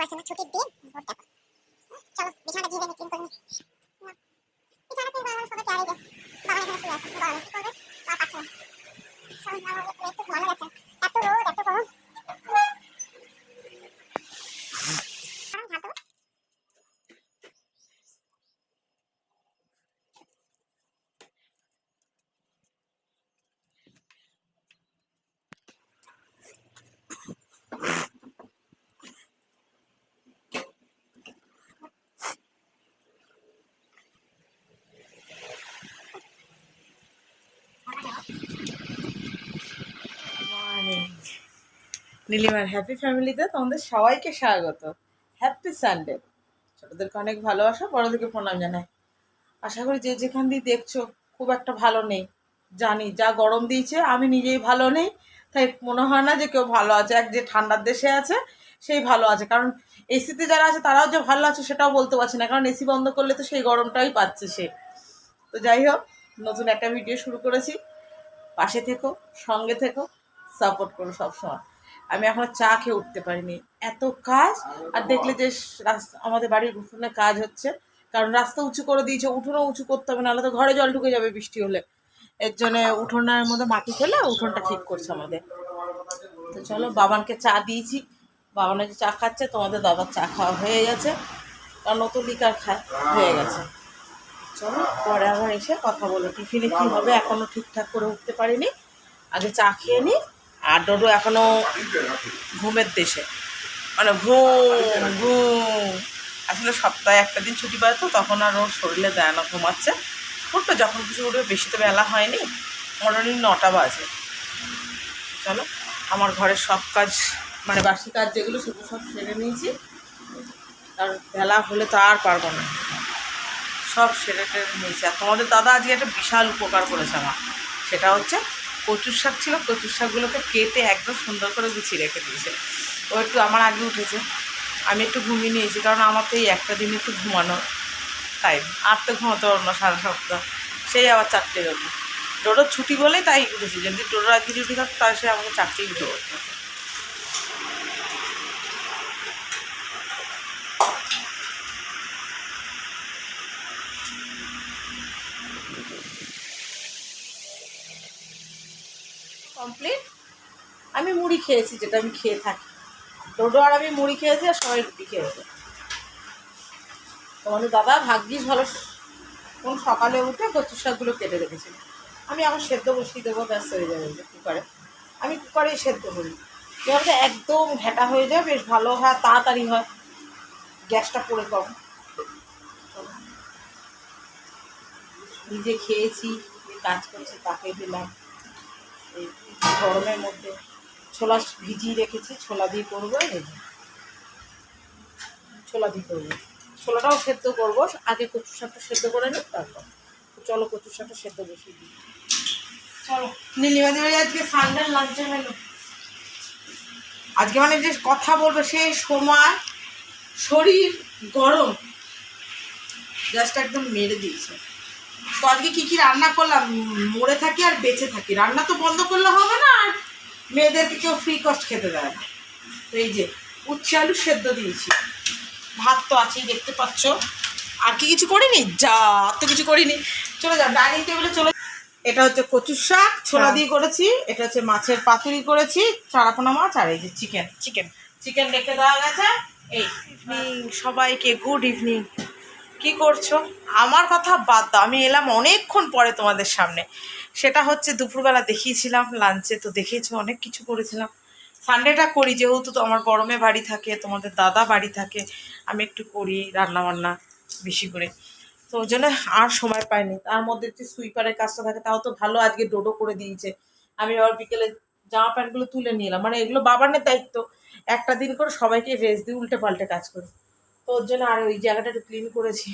পারছে না ছুটির দিন ভোট দেখো। চলো, বিছানাটা ঝেড়ে ক্লিন করে নিই। বিছানা ক্লিন করার সবাই যে বাবা এখানে শুয়ে আছে। গরমে কি করবে? বাবা পাচ্ছে না। চলো বাবা একটু ঘুমানো গেছে এত রোদ, এত গরম কারণ ঝাড় দেবো মর্নিং নীলিমার হ্যাপি ফ্যামিলিতে তোমাদের সবাইকে স্বাগত। হ্যাপি সানডে ছোটদেরকে অনেক ভালোবাসা, বড়দেরকে প্রণাম জানাই। আশা করি যে যেখান দিয়ে দেখছ, খুব একটা ভালো নেই। জানি, যা গরম দিয়েছে, আমি নিজেই ভালো নেই। তাই মনে হয় না যে কেউ ভালো আছে। এক যে ঠান্ডার দেশে আছে, সেই ভালো আছে। কারণ এসিতে যারা আছে, তারাও যে ভালো আছে, সেটাও বলতে পারছি না। কারণ এসি বন্ধ করলে তো সেই গরমটাই পাচ্ছে সে। তো যাই হোক, নতুন একটা ভিডিও শুরু করেছি। পাশে থেকো, সঙ্গে থেকো সাপোর্ট করো সবসময়। আমি এখনও চা খেয়ে উঠতে পারিনি। এত কাজ, আর দেখলে যে রাস্তা আমাদের বাড়ির উঠোনে কাজ হচ্ছে, কারণ রাস্তা উঁচু করে দিয়েছে, উঠোনও উঁচু করতে হবে, নাহলে তো ঘরে জল ঢুকে যাবে বৃষ্টি হলে। এর জন্য উঠোনের মধ্যে মাটি ফেলে উঠোনটা ঠিক করছে আমাদের। তো চলো, বাবানকে চা দিয়েছি। বাবানে যে চা খাচ্ছে, তোমাদের দাদার চা খাওয়া হয়ে গেছে। কারণ তো লিকার খায়, হয়ে গেছে। চলো, পরে আবার এসে কথা বলো। টিফিনে কী হবে? এখনও ঠিকঠাক করে উঠতে পারিনি। আগে চা খেয়ে নিই আর ডোডো এখনও ঘুমের দেশে। মানে ঘুম ঘুম। আসলে সপ্তাহে একটা দিন ছুটি পায় তো, তখন আর ওর শরীরে দেয় না, ঘুমাচ্ছে। উঠবে যখন কিছু উঠবে, বেশি তো বেলা হয়নি। মোটামুটি নটা বাজে। চলো, আমার ঘরের সব কাজ মানে বাসি কাজ যেগুলো, সেগুলো সব সেরে নিয়েছি। আর বেলা হলে তো আর পারব না। সব সেরে টেরে নিয়েছি। আর তোমাদের দাদা আজকে একটা বিশাল উপকার করেছে আমার। সেটা হচ্ছে কচুর শাক ছিল, কচুর শাকগুলোকে কেটে একদম সুন্দর করে গুছিয়ে রেখে দিয়েছে। ও একটু আমার আগে উঠেছে, আমি একটু ঘুমিয়ে নিয়েছি, কারণ আমার তো এই একটা দিন একটু ঘুমানো টাইম আর তো ঘুমাতে পারব না সারা সপ্তাহ। সেই আবার চারটে রোদ ডোডোর ছুটি বলে তাই উঠেছি। যদি ডোডোর আগে ডিউটি থাকতো তাহলে সে আমাকে চারটেই উঠে পড়তো কমপ্লিট আমি মুড়ি খেয়েছি, যেটা আমি খেয়ে থাকি। ডোডো আর আমি মুড়ি খেয়েছি আর সবাই রুটি খেয়েছে তোমাদের দাদা, ভাগ্যিস ভালো কোন সকালে উঠে কচুর শাকগুলো কেটে রেখেছিল। আমি আমার সেদ্ধ বসিয়ে দেবো, ব্যাস হয়ে যাবে কুকারে। আমি কুকারেই সেদ্ধ করি। এভাবে একদম ঘেটা হয়ে যায়, বেশ ভালো হয়, তাড়াতাড়ি হয়। গ্যাসটা পড়ে কম। নিজে খেয়েছি, কাজ করছে, তাকে দিলাম। এই গরমের মধ্যে ছোলা ভিজিয়ে রেখেছি, ছোলা দিয়ে করব ছোলা দিয়ে করব। ছোলাটাও সেদ্ধ করব, আগে কচু শাকটা সেদ্ধ করে নিই তারপর। চলো কচু শাকটা সেদ্ধ বসিয়ে দিই। চলো। নীলিমাদি বাড়ি আজকে সানডে লাঞ্চের মেনু আজকে মানে যে কথা বলব সেই সময়, শরীর গরম। জাস্ট একদম মেরে দিয়েছে। তো আজকে কী কী রান্না করলাম? মরে থাকি আর বেঁচে থাকি। রান্না তো বন্ধ করলে হবে না আর মেয়েদেরকে কেউ ফ্রি কস্ট খেতে দেয় না। তো এই যে উচ্ছে আলু সেদ্ধ দিয়েছি। ভাত তো আছেই দেখতে পাচ্ছ। আর কি কিছু করিনি? যা আর তো কিছু করিনি। চলে যাও ডাইনিং টেবিলে চলে এটা হচ্ছে কচুর শাক ছোলা দিয়ে করেছি। এটা হচ্ছে মাছের পাতুরি করেছি চারাপোনা মাছ আর এই যে চিকেন চিকেন চিকেন রেখে দেওয়া গেছে। এই ইভিনিং সবাইকে গুড ইভিনিং কি করছ? আমার কথা বাদ দাও, আমি এলাম অনেকক্ষণ পরে তোমাদের সামনে। সেটা হচ্ছে দুপুরবেলা দেখিয়েছিলাম লাঞ্চে তো দেখিয়েছি, অনেক কিছু করেছিলাম। সানডেটা করি, যেহেতু তো আমার গরমে বাড়ি থাকে, তোমাদের দাদা বাড়ি থাকে, আমি একটু করি রান্না বান্না বেশি করে। তো ওই জন্য আর সময় পাইনি। তার মধ্যে যে সুইপারের কাজটা থাকে, তাও তো ভালো আজকে ডোডো করে দিয়েছে। আমি আবার বিকেলে জামা প্যান্টগুলো তুলে নিলাম মানে এগুলো বাবানের দায়িত্ব। একটা দিন করে সবাইকে রেস্ট দিয়ে উল্টে পাল্টে কাজ করি। তো ওর জন্য আর ওই জায়গাটা একটু ক্লিন করেছি।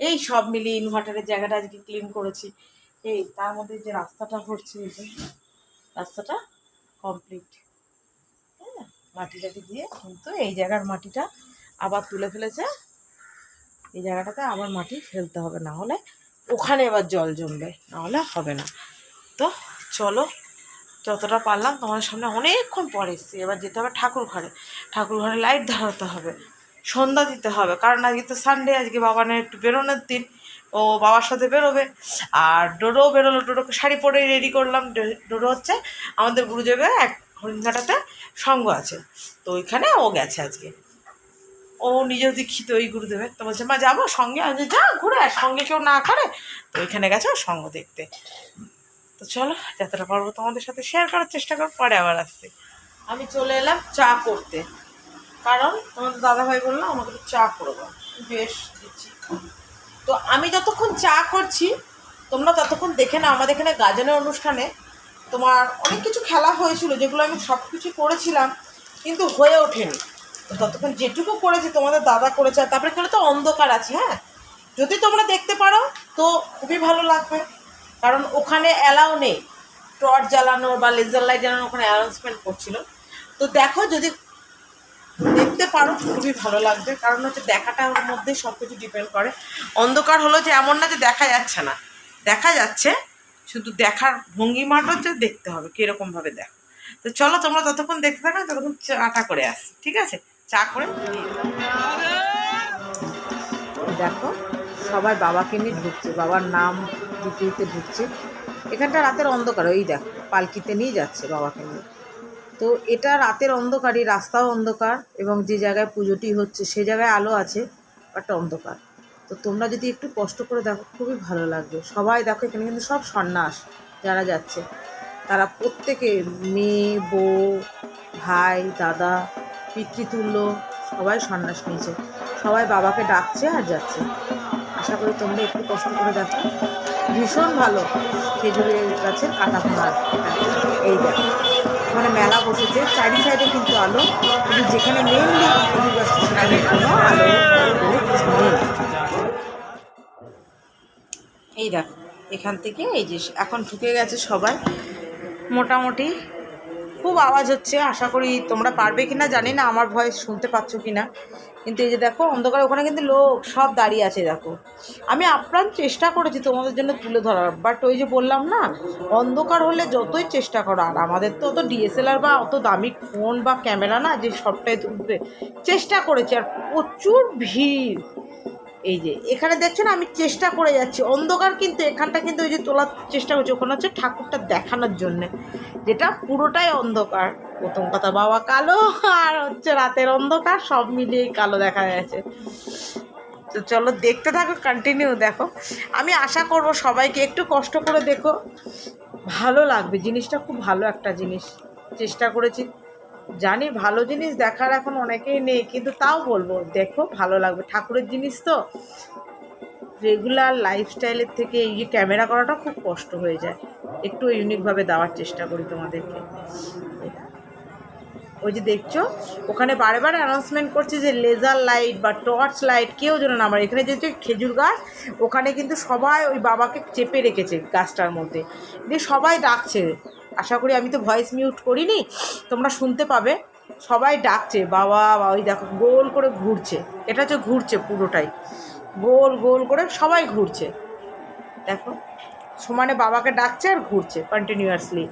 এই সব মিলিয়ে ইনভার্টারের জায়গাটা আজকে ক্লিন করেছি। এই তার মধ্যে যে রাস্তাটা হচ্ছে যে রাস্তাটা কমপ্লিট হ্যাঁ দিয়ে কিন্তু এই জায়গার মাটিটা আবার তুলে ফেলেছে। এই জায়গাটাতে আবার মাটি ফেলতে হবে, না হলে ওখানে এবার জল জমবে নাহলে হবে না। তো চলো, যতটা পারলাম তোমাদের সামনে অনেকক্ষণ পরে এসেছি। এবার যেতে হবে ঠাকুর ঘরে ঠাকুর ঘরে লাইট ধরাতে হবে। সন্ধ্যা দিতে হবে। কারণ আজকে তো সানডে আজকে বাবা বাবানের একটু বেরোনোর দিন। ও বাবার সাথে বেরোবে। আর ডোডো বেরোলো ডোডোকে শাড়ি পরে রেডি করলাম। ডোডো হচ্ছে আমাদের গুরুদেবের এক হরিণঘাটাতে সঙ্গ আছে। তো ওইখানে ও গেছে আজকে। ও নিজেও দীক্ষিত ওই গুরুদেবের। তো বলছে, মা, যাব সঙ্গে? আজ যা, ঘুরে সঙ্গে কেউ না করে তো ওইখানে গেছে ও সঙ্গ দেখতে। তো চলো যতটা পারব তোমাদের সাথে শেয়ার করার চেষ্টা করো পরে আবার আসতে আমি চলে এলাম চা করতে। কারণ তোমাদের দাদাভাই বলল, আমাকে একটু চা করে দাও। বেশ, দিচ্ছি। তো আমি যতক্ষণ চা করছি, তোমরা ততক্ষণ দেখে না আমাদের এখানে গাজনের অনুষ্ঠানে তোমার অনেক কিছু খেলা হয়েছিল, যেগুলো আমি সব কিছু করেছিলাম, কিন্তু হয়ে ওঠেনি। ততক্ষণ যেটুকু করেছি, তোমাদের দাদা করেছে তারপরে করে তো অন্ধকার আছে হ্যাঁ? যদি তোমরা দেখতে পারো, তো খুবই ভালো লাগবে, কারণ ওখানে অ্যালাউ নেই। টর্চ জ্বালানো বা লেজার লাইট জ্বালানো ওখানে অ্যানাউন্সমেন্ট করছিল। তো দেখো, যদি দেখতে পারো, খুবই ভালো লাগবে। কারণ হচ্ছে দেখাটার মধ্যে সব কিছু ডিপেন্ড করে। অন্ধকার হলো যে এমন না যে দেখা যাচ্ছে না। দেখা যাচ্ছে, শুধু দেখার ভঙ্গিমাটা হচ্ছে দেখতে হবে কীরকমভাবে দেখো। তো চলো তোমরা ততক্ষণ দেখতে থাকো ততক্ষণ চাটা করে আসি ঠিক আছে? চা করে দেখো, সবাই বাবাকে নিয়ে ঢুকছে, বাবার নাম দিতে ঢুকছে। এখানটা রাতের অন্ধকার, ওই দেখো, পালকিতে নিয়ে যাচ্ছে বাবাকে নিয়ে। তো এটা রাতের অন্ধকারই রাস্তাও অন্ধকার এবং যে জায়গায় পুজোটি হচ্ছে সে জায়গায় আলো আছে বাট অন্ধকার। তো তোমরা যদি একটু কষ্ট করে দেখো, খুবই ভালো লাগবে। সবাই দেখো, এখানে কিন্তু সব সন্ন্যাস যারা যাচ্ছে। তারা প্রত্যেকে মেয়ে, বউ, ভাই, দাদা, পিতৃতুল্য, সবাই সন্ন্যাস নিয়েছে। সবাই বাবাকে ডাকছে আর যাচ্ছে। আশা করি তোমরা একটু কষ্ট করে দেখো। ভীষণ ভালো খেজুরের গাছের কাটা এটা এই দেখো। ওখানে মেলা বসেছে, চারি সাইডে কিন্তু আলো। কিন্তু যেখানে মেনলি এই দেখ, এখান থেকে এই যে এখন ঢুকে গেছে সবাই। মোটামুটি খুব আওয়াজ হচ্ছে, আশা করি তোমরা পারবে কিনা জানি না, আমার ভয়েস শুনতে পাচ্ছ কি না কিন্তু এই যে দেখো, অন্ধকার ওখানে কিন্তু লোক সব দাঁড়িয়ে আছে, দেখো। আমি আপ্রাণ চেষ্টা করেছি তোমাদের জন্য তুলে ধরার বাট ওই যে বললাম না, অন্ধকার হলে যতই চেষ্টা করো, আর আমাদের তো অত ডিএসএলআর বা অত দামি ফোন বা ক্যামেরা না যে সবটাই তুলবে চেষ্টা করেছি, আর প্রচুর ভিড়। এই যে, এখানে দেখছ না, আমি চেষ্টা করে যাচ্ছি। অন্ধকার কিন্তু এখানটা কিন্তু ওই যে তোলার চেষ্টা করছি, ওখানে হচ্ছে ঠাকুরটা দেখানোর জন্যে। যেটা পুরোটাই অন্ধকার। প্রথম কথা বাবা কালো, আর হচ্ছে রাতের অন্ধকার, সব মিলিয়েই কালো দেখা যাচ্ছে। তো চলো দেখতে থাকো কন্টিনিউ দেখো। আমি আশা করব সবাইকে একটু কষ্ট করে দেখো। ভালো লাগবে, জিনিসটা খুব ভালো একটা জিনিস। চেষ্টা করেছি। জানি ভালো জিনিস দেখার এখন অনেকেই নেই, কিন্তু তাও বলব, দেখো ভালো লাগবে। ঠাকুরের জিনিস তো, রেগুলার লাইফস্টাইলের থেকে এই ক্যামেরা করাটা খুব কষ্ট হয়ে যায়। একটু ইউনিকভাবে দেওয়ার চেষ্টা করি তোমাদেরকে। ওই যে দেখছ? ওখানে বারে বারে অ্যানাউন্সমেন্ট করছে যে লেজার লাইট বা টর্চ লাইট কেউ যেন না আমার এখানে যে খেজুর গাছ, ওখানে কিন্তু সবাই ওই বাবাকে চেপে রেখেছে গাছটার মধ্যে। দিয়ে সবাই ডাকছে। আশা করি আমি তো ভয়েস মিউট করিনি, তোমরা শুনতে পাবে। সবাই ডাকছে, বাবা, বা ওই দেখো, গোল করে ঘুরছে। এটা হচ্ছে ঘুরছে পুরোটাই। গোল গোল করে সবাই ঘুরছে। দেখো, সমানে বাবাকে ডাকছে আর ঘুরছে কন্টিনিউয়াসলি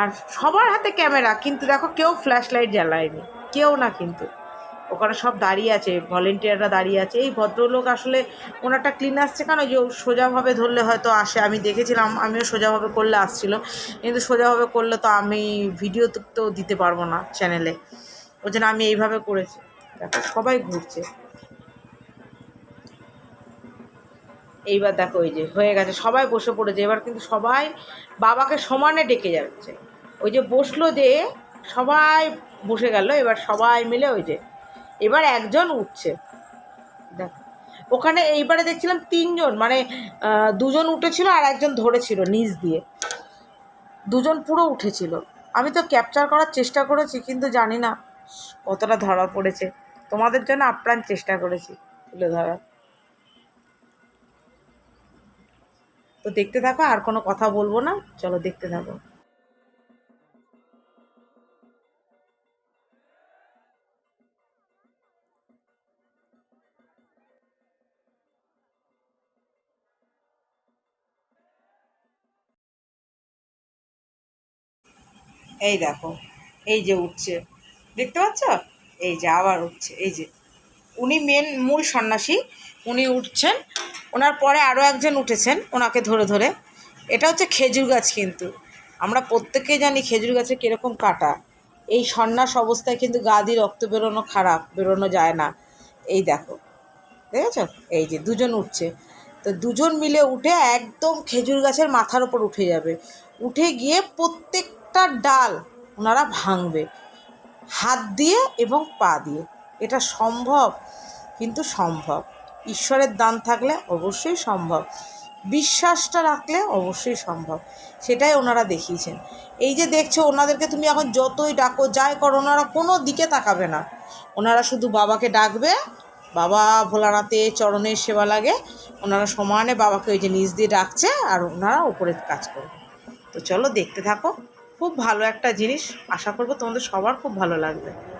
আর সবার হাতে ক্যামেরা, কিন্তু দেখো কেউ ফ্ল্যাশ লাইট জ্বালায়নি, কেউ না কিন্তু। ওখানে সব দাঁড়িয়ে আছে ভলেন্টিয়াররা দাঁড়িয়ে আছে। এই ভদ্রলোক আসলে ওনারটা ক্লিন আসছে কেন? যে সোজাভাবে ধরলে হয়তো আসে। আমি দেখেছিলাম, আমিও সোজাভাবে করলে আসছিল। কিন্তু সোজাভাবে করলে তো আমি ভিডিও তো দিতে পারব না চ্যানেলে ওই জন্য আমি এইভাবে করেছি। দেখো, সবাই ঘুরছে। এইবার দেখো ওই যে হয়ে গেছে, সবাই বসে পড়েছে, এবার কিন্তু সবাই বাবাকে সমানে ডেকে যাচ্ছে। ওই যে বসল যে সবাই বসে গেল, এবার সবাই মিলে ওই যে, এবার একজন উঠছে। দেখো, ওখানে এইবারে দেখছিলাম তিনজন মানে দুজন উঠেছিল আর একজন ধরেছিল নিচ দিয়ে। দুজন পুরো উঠেছিল। আমি তো ক্যাপচার করার চেষ্টা করেছি, কিন্তু জানি না কতটা ধরা পড়েছে। তোমাদের জন্য আপ্রাণ চেষ্টা করেছি তুলে ধরার। তো দেখতে থাকো, আর কোনো কথা বলব না। চলো দেখতে থাকো। এই দেখো, এই যে উঠছে। দেখতে পাচ্ছ? এই যে আবার উঠছে, এই যে। উনি মেন মূল সন্ন্যাসী। উনি উঠছেন। ওনার পরে আরও একজন উঠেছেন ওনাকে ধরে ধরে। এটা হচ্ছে খেজুর গাছ কিন্তু। আমরা প্রত্যেকেই জানি খেজুর গাছে কীরকম কাটা। এই সন্ন্যাস অবস্থায় কিন্তু গা দিয়ে রক্ত বেরোনো খারাপ, বেরোনো যায় না। এই দেখো। দেখেছ এই যে দুজন উঠছে। তো দুজন মিলে উঠে একদম খেজুর গাছের মাথার ওপর উঠে যাবে। উঠে গিয়ে প্রত্যেকটা ডাল ওনারা ভাঙবে। হাত দিয়ে এবং পা দিয়ে। এটা সম্ভব, কিন্তু সম্ভব। ঈশ্বরের দান থাকলে অবশ্যই সম্ভব। বিশ্বাসটা রাখলে অবশ্যই সম্ভব। সেটাই ওনারা দেখিয়েছেন। এই যে দেখছ, ওনাদেরকে তুমি এখন যতই ডাকো, যাই করো, ওনারা কোনো দিকে তাকাবে না। ওনারা শুধু বাবাকে ডাকবে, বাবা ভোলানাথে চরণের সেবা লাগে। ওনারা সমানে বাবাকে ওই যে নিচ দিয়ে ডাকছে আর ওনারা উপরে কাজ করবে। তো চলো দেখতে থাকো। খুব ভালো একটা জিনিস। আশা করব তোমাদের সবার খুব ভালো লাগবে।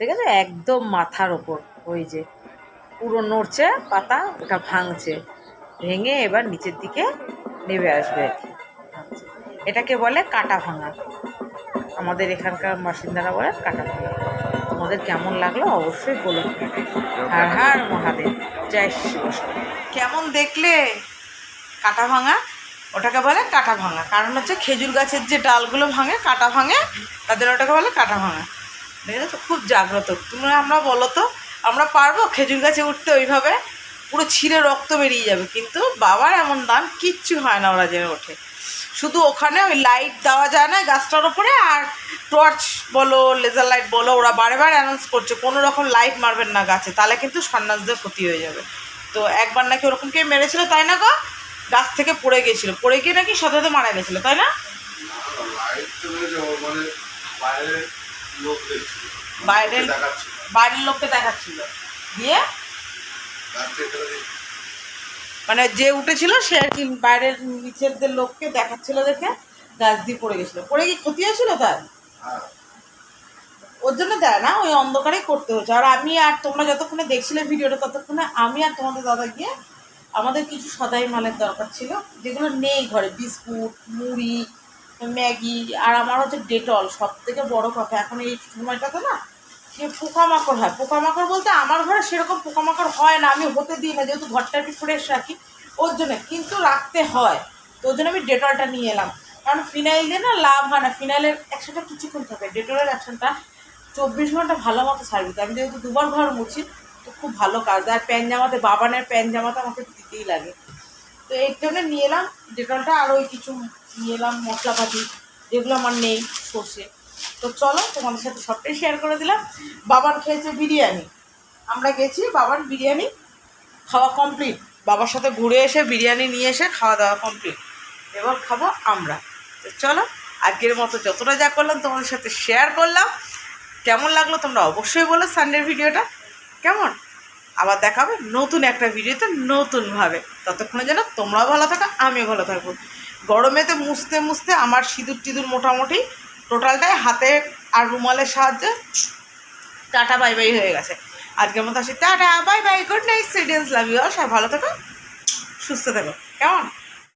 দেখেছ? একদম মাথার ওপর। ওই যে পুরো নড়ছে, পাতা ওটা ভাঙছে। ভেঙে এবার নিচের দিকে নেমে আসবে আর কি। এটাকে বলে কাটা ভাঙা। আমাদের এখানকার বাসিন্দারা বলে কাটা ভাঙা। তোমাদের কেমন লাগল অবশ্যই বলো হার হার মহাদেব। জয় শিব কেমন দেখলে? কাটা ভাঙা? ওটাকে বলে কাটা ভাঙা। কারণ হচ্ছে খেজুর গাছের যে ডালগুলো ভাঙে, কাটা ভাঙে, তাদের ওটাকে বলে কাটা ভাঙা। দেখে তো খুব জাগ্রত। তোমরা আমরা বলো তো, আমরা পারব খেজুর গাছে উঠতে ওইভাবে? পুরো ছিঁড়ে রক্ত বেরিয়ে যাবে। কিন্তু বাবার এমন দান কিচ্ছু হয় না ওরা যে ওঠে। শুধু ওখানে ওই লাইট দেওয়া যায় না গাছটার ওপরে আর টর্চ বলো লেজার লাইট বলো ওরা বারে বারে অ্যানাউন্স করছে কোনো রকম লাইট মারবেন না গাছে তাহলে কিন্তু সন্ন্যাসদের ক্ষতি হয়ে যাবে। তো একবার নাকি ওরকম কে মেরেছিল তাই না গো? গাছ থেকে পড়ে গেছিল পড়ে গিয়ে নাকি সাথে মারা গেছিল তাই না? বাইরের বাইরের লোককে দেখাচ্ছিল। দিয়ে গাছ থেকে ফেলে দিচ্ছি। মানে যে উঠেছিল সে আর কি বাইরের নিচেরদের লোককে দেখাচ্ছিল দেখে গাছ দিয়ে পড়ে গেছিল। পড়ে কি ক্ষতি হয়েছিল তার? ওর জন্য দেয় না, ওই অন্ধকারেই করতে হচ্ছে আর আমি আর তোমরা যতক্ষণে দেখছিলে ভিডিওটা, ততক্ষণে আমি আর তোমাদের দাদা গিয়ে আমাদের কিছু সদাই মালের দরকার ছিল, যেগুলো নেই ঘরে। বিস্কুট, মুড়ি, ম্যাগি, আর আমার হচ্ছে ডেটল সব থেকে বড় কথা। এখন এই সময়টাতে না যে পোকামাকড় হয়। পোকামাকড় বলতে আমার ঘরে সেরকম পোকামাকড় হয় না, আমি হতে দিই না, যেহেতু ঘরটা একটু ফ্রেশ রাখি। ওর জন্য, কিন্তু রাখতে হয়। তো ওর জন্য আমি ডেটলটা নিয়ে এলাম। কারণ ফিনাইল দিয়ে না লাভ হয় না। ফিনাইলের একশোটা কিছুক্ষণ থাকে। ডেটলের অ্যাকশনটা চব্বিশ ঘণ্টা ভালো মতো সার্ভিস আমি যেহেতু দুবার ঘর মুছি, তো খুব ভালো কাজ। আর প্যান জামাতে, বাবানের প্যান জামাতে আমাকে দিতেই লাগে। তো এর জন্য নিয়ে এলাম। ডেটলটা আরও কিছু নিয়ে এলাম। মশলাপাতি, যেগুলো আমার নেই সর্ষে। তো চলো, তোমাদের সাথে সবটাই শেয়ার করে দিলাম। বাবার খেয়েছে বিরিয়ানি। আমরা গেছি বাবার বিরিয়ানি খাওয়া কমপ্লিট বাবার সাথে ঘুরে এসে বিরিয়ানি নিয়ে এসে খাওয়া দাওয়া কমপ্লিট এবার খাব আমরা। তো চলো, আজকের মতো যতটা যা করলাম তোমাদের সাথে শেয়ার করলাম। কেমন লাগল তোমরা অবশ্যই বলো সানডের ভিডিওটা। কেমন? আবার দেখাবে নতুন একটা ভিডিওতে নতুনভাবে। ততক্ষণে যেন তোমরাও ভালো থাকো, আমিও ভালো থাকব। গরমেতে মুছতে মুছতে আমার সিঁদুর টিঁদুর মোটামুটি টোটালটাই হাতে আর রুমালের সাহায্যে টাটা, বাই বাই হয়ে গেছে। আজকের মতো আসি। Tata, bye bye, good night সিডিয়েন্স love you সব ভালো থাকো, সুস্থ থাকো। কেমন?